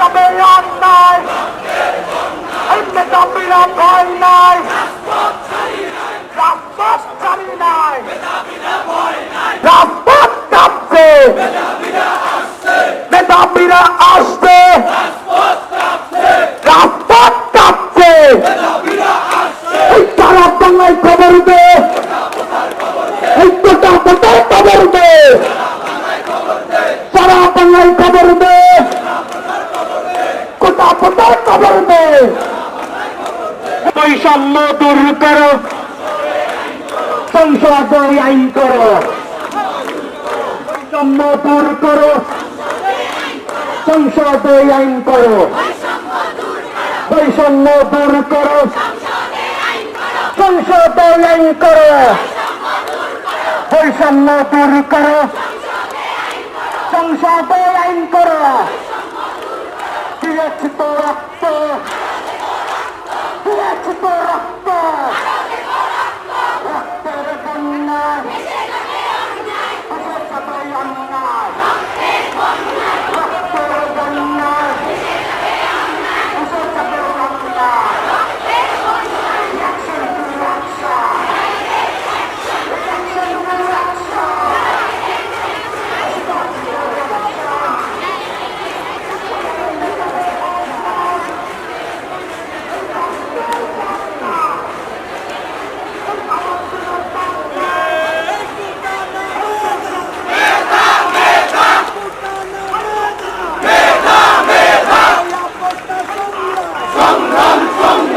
তবে অন্যায় এমনি তম্বিরা ভয় নাই রাজপথ ছাড়ি নাই রাজপথ কাঁপছে মেধাবীরা আসছে রাজপথ কাঁপছে এই তারা বাংলায় খবর দে এই তোটা তোটার খবর দে বৈষম্য দূর করো সংসদ আইন করো বৈষম্য দূর করো সংসদ আইন করো বৈষম্য দূর করো সংসদ আইন করো বৈষম্য দূর করো সংসদ আইন করো রক্ত Yes,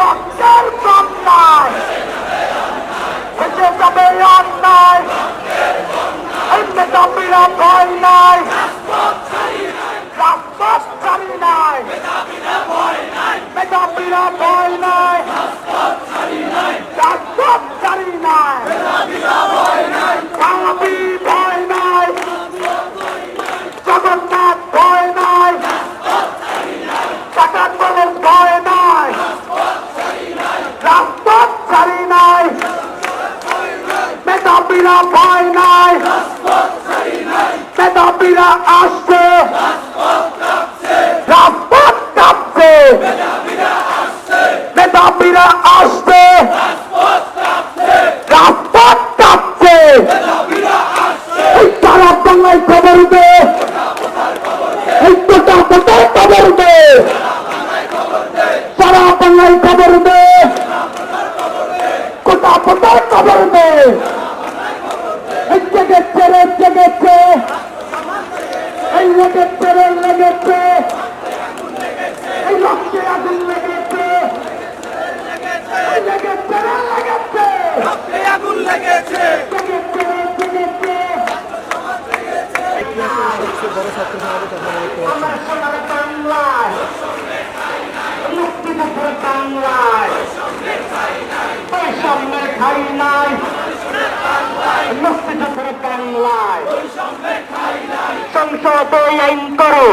রক্তের বন্যায় বেঁচে যাবে অন্যায় এই মেধাবীরা ভয় নাই রাজপথ ছাড়ি নাই মেধাবীরা ভয় নাই রাজপথ ছাড়ি নাই কালাবি ভয় নাই জগন্নাথ ভয় নাই টাকার বলের ভয় নাই রাজপথ ছাড়ি নাই মেধাবীরা ভয় নাই। মেধাবীরা আসছে। রাজপথ কাঁপছে। মেধাবীরা আসছে। রাজপথ কাঁপছে। সারা বাংলায় খবর লেগেছে লেগেছে এই আগুন লেগেছে আমার সোনার বাংলায় মুক্তিযুদ্ধের বাংলায় বৈষম্যের খাই আইন করো